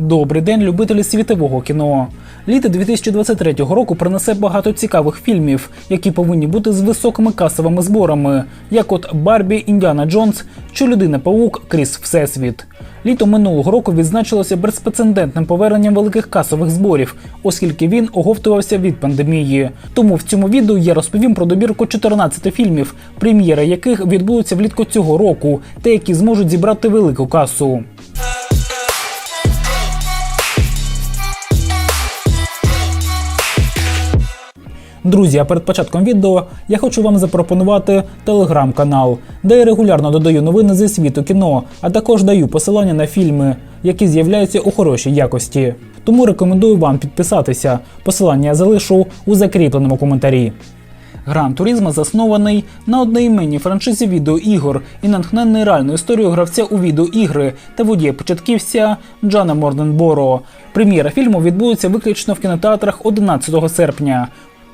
Добрий день, любителі світового кіно. Літо 2023 року принесе багато цікавих фільмів, які повинні бути з високими касовими зборами, як от Барбі, Індіана Джонс чи Людина Паук Кріс Всесвіт. Літо минулого року відзначилося безпрецедентним поверненням великих касових зборів, оскільки він оговтувався від пандемії. Тому в цьому відео я розповім про добірку 14 фільмів, прем'єра яких відбудуться влітку цього року, та які зможуть зібрати велику касу. Друзі, а перед початком відео я хочу вам запропонувати телеграм-канал, де я регулярно додаю новини зі світу кіно, а також даю посилання на фільми, які з'являються у хорошій якості. Тому рекомендую вам підписатися. Посилання я залишу у закріпленому коментарі. Гран Турізма заснований на одноіменній франшизі відеоігор і натхнений реальною історією гравця у відеоігри та водія початківця Джана Морденборо. Прем'єра фільму відбудеться виключно в кінотеатрах 11 серпня.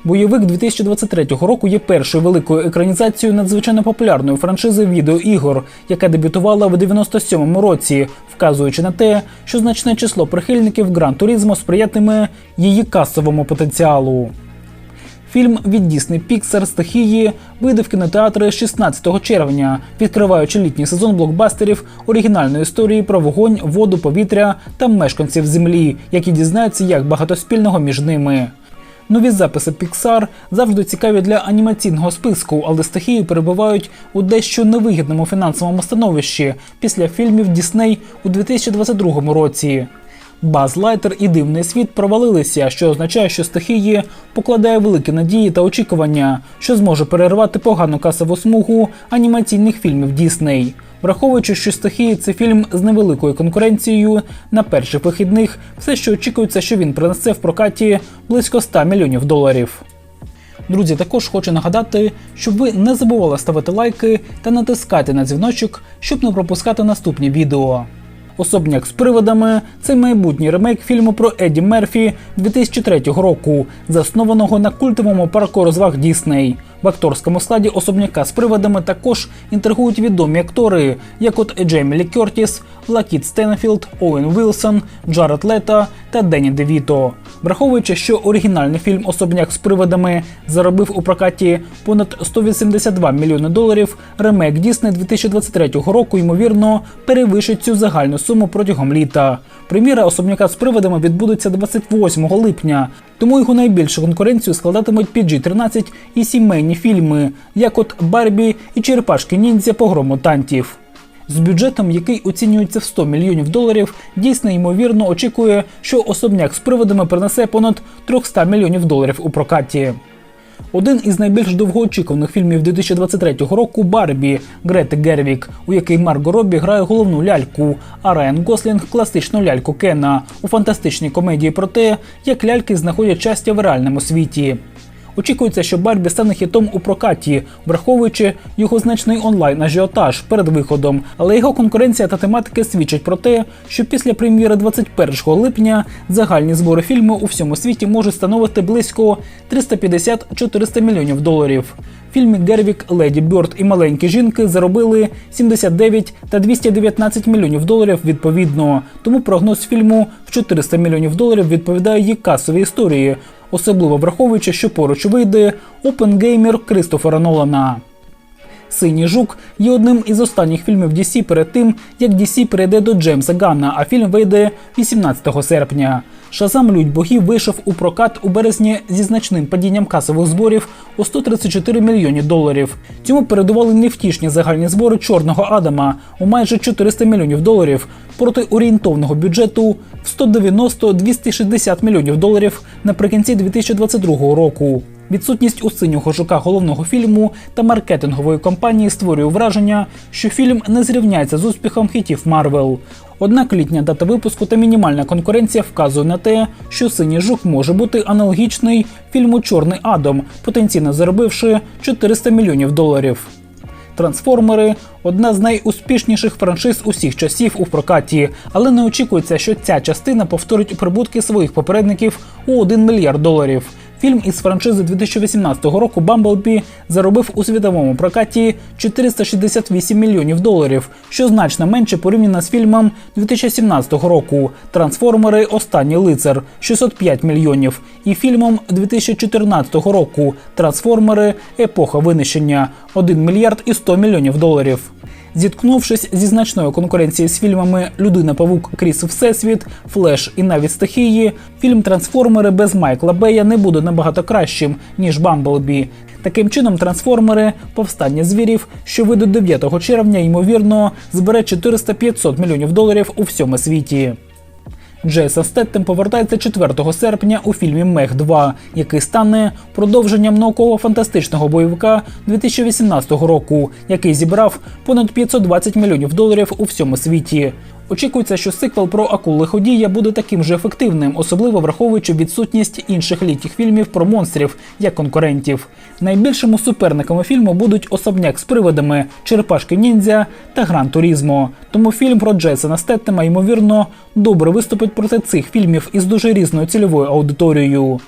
Бойовик 2023 року є першою великою екранізацією надзвичайно популярної франшизи відеоігор, яка дебютувала в 97-му році, вказуючи на те, що значне число прихильників Гран Турізмо сприятиме її касовому потенціалу. Фільм від Disney Pixar стихії вийде в кінотеатри 16 червня, відкриваючи літній сезон блокбастерів оригінальної історії про вогонь, воду, повітря та мешканців землі, які дізнаються, як багато спільного між ними. Нові записи Pixar завжди цікаві для анімаційного списку, але стихії перебувають у дещо невигідному фінансовому становищі після фільмів Disney у 2022 році. Баз Лайтер і дивний світ провалилися, що означає, що стихії покладає великі надії та очікування, що зможе перервати погану касову смугу анімаційних фільмів Дісней. Враховуючи, що стихії це фільм з невеликою конкуренцією, на перших вихідних все, що очікується, що він принесе в прокаті близько 100 мільйонів доларів. Друзі, також хочу нагадати, щоб ви не забували ставити лайки та натискати на дзвіночок, щоб не пропускати наступні відео. Особняк з приводами це майбутній ремейк фільму про Едді Мерфі 2003 року, заснованого на культовому парку розваг Дісней. В акторському складі особняка з приводами також інтригують відомі актори, як от Джеймі Кертіс, Лакіт Стенфілд, Оуен Вілсон, Джаред Лето та Денні Девіто. Враховуючи, що оригінальний фільм Особняк з приводами заробив у прокаті понад 182 мільйони доларів, ремейк Дісней 2023 року ймовірно перевищить цю загальну суму протягом літа. Прем'єра особняка з приводами відбудеться 28 липня, тому його найбільшу конкуренцію складатимуть PG-13 і сімейні фільми, як от Барбі і Черепашки ніндзя погром мутантів. З бюджетом, який оцінюється в 100 мільйонів доларів, дійсно ймовірно очікує, що особняк з приводами принесе понад 300 мільйонів доларів у прокаті. Один із найбільш довгоочікуваних фільмів 2023 року Барбі Грети Гервік, у який Марго Роббі грає головну ляльку, а Райан Гослінг класичну ляльку Кена у фантастичній комедії про те, як ляльки знаходять щастя в реальному світі. Очікується, що Барбі стане хітом у прокаті, враховуючи його значний онлайн ажіотаж перед виходом, але його конкуренція та тематики свідчать про те, що після прем'єри 21 липня загальні збори фільму у всьому світі можуть становити близько 350-400 мільйонів доларів. Фільми Гервік, Леді Бьорд і Маленькі жінки заробили 79 та 219 мільйонів доларів відповідно. Тому прогноз фільму в 400 мільйонів доларів відповідає її касовій історії, особливо враховуючи, що поруч вийде Опенгеймер Кристофера Нолана. Синій жук є одним із останніх фільмів DC перед тим, як DC перейде до Джеймса Ганна, а фільм вийде 18 серпня. Шазам Людь богів вийшов у прокат у березні зі значним падінням касових зборів у 134 мільйони доларів. Цьому передували невтішні загальні збори чорного Адама у майже 400 мільйонів доларів проти орієнтовного бюджету в 190-260 мільйонів доларів наприкінці 2022 року. Відсутність у синього жука головного фільму та маркетингової кампанії створює враження, що фільм не зрівняється з успіхом хітів Марвел. Однак літня дата випуску та мінімальна конкуренція вказує на те, що синій жук може бути аналогічний фільму Чорний Адом, потенційно заробивши 400 мільйонів доларів. Трансформери одна з найуспішніших франшиз усіх часів у прокаті, але не очікується, що ця частина повторить прибутки своїх попередників у 1 мільярд доларів. Фільм із франшизи 2018 року Бамблбі заробив у світовому прокаті 468 мільйонів доларів, що значно менше порівняно з фільмом 2017 року Трансформери Останній лицар 605 мільйонів і фільмом 2014 року Трансформери Епоха винищення 1 мільярд і 100 мільйонів доларів. Зіткнувшись зі значною конкуренцією з фільмами Людина Павук Кріс Всесвіт, Флеш і навіть стихії, фільм Трансформери без Майкла Бея не буде набагато кращим ніж Бамблбі. Таким чином, трансформери повстання звірів, що вийде 9 червня, ймовірно, збере 400-500 мільйонів доларів у всьому світі. Джейсон Стеттем повертається 4 серпня у фільмі Мех 2, який стане продовженням науково-фантастичного бойовика 2018 року, який зібрав понад 520 мільйонів доларів у всьому світі. Очікується, що сиквел про акул лиходія буде таким же ефективним, особливо враховуючи відсутність інших літніх фільмів про монстрів як конкурентів. Найбільшими суперниками фільму будуть особняк з приводами, черепашки ніндзя та гран турізмо. Тому фільм про Джейсона Стеттема, ймовірно, добре виступить проти цих фільмів із дуже різною цільовою аудиторією.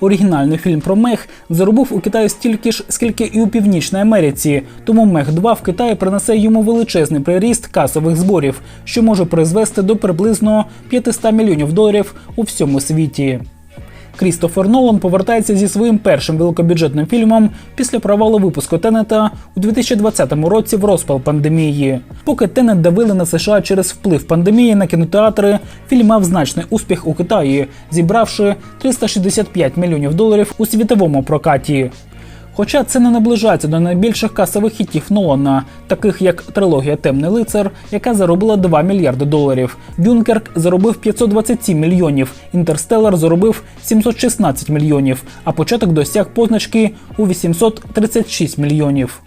Оригінальний фільм про мех заробив у Китаї стільки ж, скільки і у Північній Америці. Тому мех 2 в Китаї принесе йому величезний приріст касових зборів, що може призвести до приблизно 500 мільйонів доларів у всьому світі. Крістофер Нолан повертається зі своїм першим великобюджетним фільмом після провалу випуску Тенета у 2020 році в розпал пандемії. Поки Тенет давили на США через вплив пандемії на кінотеатри, фільм мав значний успіх у Китаї, зібравши 365 мільйонів доларів у світовому прокаті. Хоча це не наближається до найбільших касових хітів Нолана, таких як трилогія Темний лицар, яка заробила 2 мільярди доларів. Дюнкерк заробив 527 мільйонів, Інтерстеллар заробив 716 мільйонів, а початок досяг позначки у 836 мільйонів.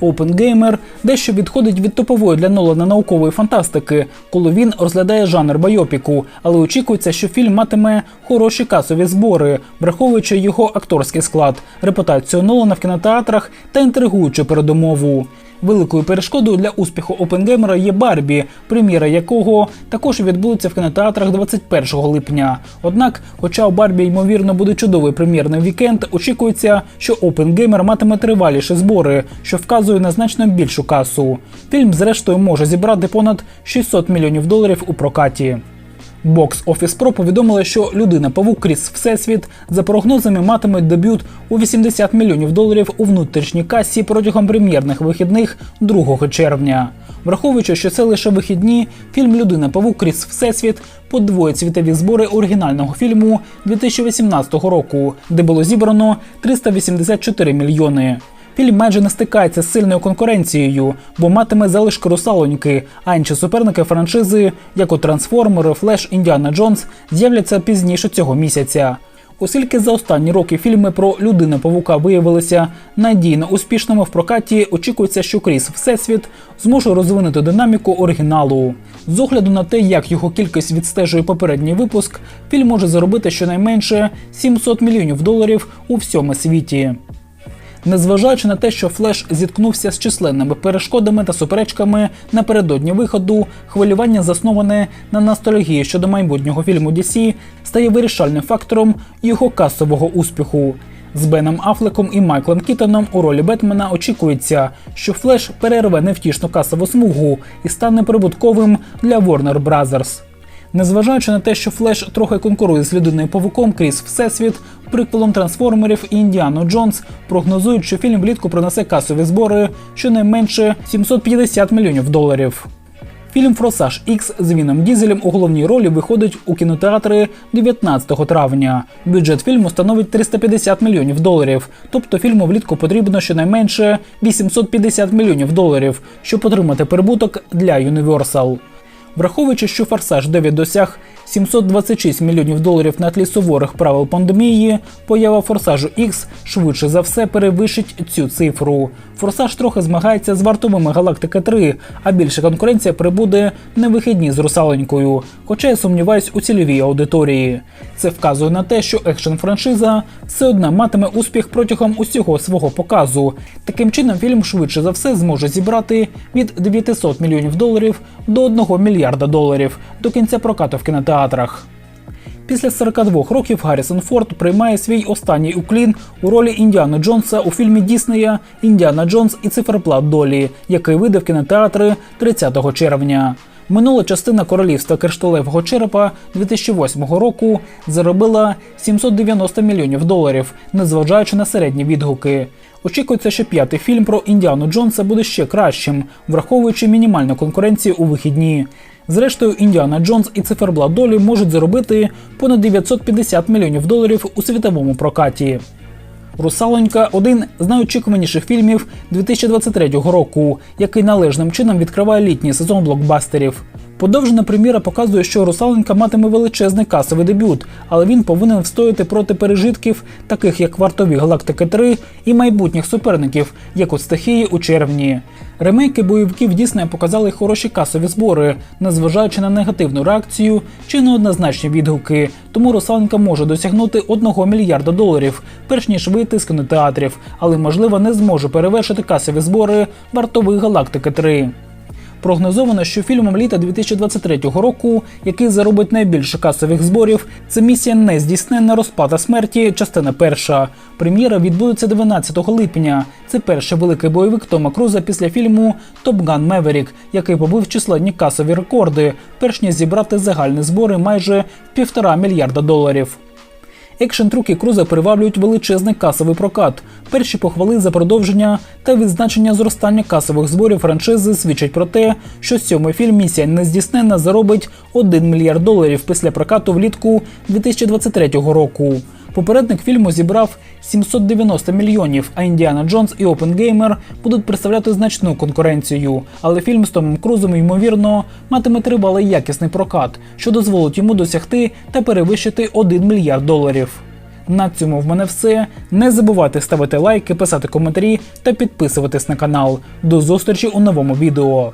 OpenGamer дещо відходить від топової для Нолана наукової фантастики, коли він розглядає жанр байопіку, але очікується, що фільм матиме хороші касові збори, враховуючи його акторський склад, репутацію Нолана в кінотеатрах та інтригуючу передумову. Великою перешкодою для успіху Опенгеймера є Барбі, прем'єра якого також відбудеться в кінотеатрах 21 липня. Однак, хоча у Барбі ймовірно буде чудовий прем'єрний вікенд, очікується, що Опенгеймер матиме триваліші збори, що вказує на значно більшу касу. Фільм, зрештою, може зібрати понад 600 мільйонів доларів у прокаті. Box Office Pro повідомили, що людина Павук Кріс Всесвіт за прогнозами матиме дебют у 80 мільйонів доларів у внутрішній касі протягом прем'єрних вихідних 2 червня. Враховуючи, що це лише вихідні, фільм Людина Павук Кріс Всесвіт подвоїть світові збори оригінального фільму 2018 року, де було зібрано 384 мільйони. Фільм майже не стикається з сильною конкуренцією, бо матиме залишки русалоньки, а інші суперники франшизи, як у Трансформери, Флеш, Індіана Джонс, з'являться пізніше цього місяця. Оскільки за останні роки фільми про людину павука виявилися надійно успішними в прокаті, очікується, що Кріс Всесвіт зможе розвинути динаміку оригіналу. З огляду на те, як його кількість відстежує попередній випуск, фільм може заробити щонайменше 700 мільйонів доларів у всьому світі. Незважаючи на те, що Флеш зіткнувся з численними перешкодами та суперечками напередодні виходу, хвилювання засноване на ностальгії щодо майбутнього фільму DC, стає вирішальним фактором його касового успіху. З Беном Афлеком і Майклом Кітоном у ролі Бетмена очікується, що Флеш перерве невтішну касову смугу і стане прибутковим для Warner Bros. Незважаючи на те, що Флеш трохи конкурує з людиною павуком крізь всесвіт, приквелом трансформерів і Індіану Джонс прогнозують, що фільм влітку принесе касові збори щонайменше 750 мільйонів доларів. Фільм Форсаж X з Віном Дізелем у головній ролі виходить у кінотеатри 19 травня. Бюджет фільму становить 350 мільйонів доларів. Тобто фільму влітку потрібно щонайменше 850 мільйонів доларів, щоб отримати прибуток для Universal. Враховуючи, що Форсаж 9 досяг 726 мільйонів доларів на тлі суворих правил пандемії, поява Форсажу X швидше за все перевищить цю цифру. Форсаж трохи змагається з вартовими Галактика 3, а більша конкуренція прибуде на вихідні з русаленькою. Хоча я сумніваюсь у цільовій аудиторії. Це вказує на те, що екшн франшиза все одно матиме успіх протягом усього свого показу. Таким чином, фільм швидше за все зможе зібрати від 900 мільйонів доларів до 1 мільярда доларів до кінця прокату в кінотеатрах. Після 42 років Гаррісон Форд приймає свій останній уклін у ролі Індіана Джонса у фільмі Діснея Індіана Джонс і циферплат долі, який вийде в кінотеатри 30 червня. Минула частина королівства кришталевого черепа 2008 року заробила 790 мільйонів доларів, незважаючи на середні відгуки. Очікується, що п'ятий фільм про Індіану Джонса буде ще кращим, враховуючи мінімальну конкуренцію у вихідні. Зрештою, Індіана Джонс і циферблат долі можуть заробити понад 950 мільйонів доларів у світовому прокаті. Русалонька один з найочікуваніших фільмів 2023 року, який належним чином відкриває літній сезон блокбастерів. Подовжена прем'єра показує, що Русаленька матиме величезний касовий дебют, але він повинен встояти проти пережитків, таких як вартові Галактики 3 і майбутніх суперників, як от стихії у червні. Ремейки бойовиків дійсно показали хороші касові збори, незважаючи на негативну реакцію чи неоднозначні відгуки. Тому Русаленка може досягнути 1 мільярда доларів, перш ніж вийти з кінотеатрів, але можливо не зможе перевершити касові збори вартових Галактики 3. Прогнозовано, що фільмом літа 2023 року, який заробить найбільше касових зборів, це місія нездійсненна розпада смерті, частина перша. Прем'єра відбудеться 12 липня. Це перший великий бойовик Тома Круза після фільму Gun Maverick, який побив численні касові рекорди, перш ніж зібрати загальні збори майже в півтора мільярда доларів. Екшн-труки Круза приваблюють величезний касовий прокат. Перші похвали за продовження та відзначення зростання касових зборів франшизи свідчать про те, що сьомий фільм місія нездійсненна заробить 1 мільярд доларів після прокату влітку 2023 року. Попередник фільму зібрав 790 мільйонів, а Індіана Джонс і Опенгеймер будуть представляти значну конкуренцію. Але фільм з Томом Крузом, ймовірно, матиме тривалий якісний прокат, що дозволить йому досягти та перевищити 1 мільярд доларів. На цьому в мене все. Не забувайте ставити лайки, писати коментарі та підписуватись на канал. До зустрічі у новому відео.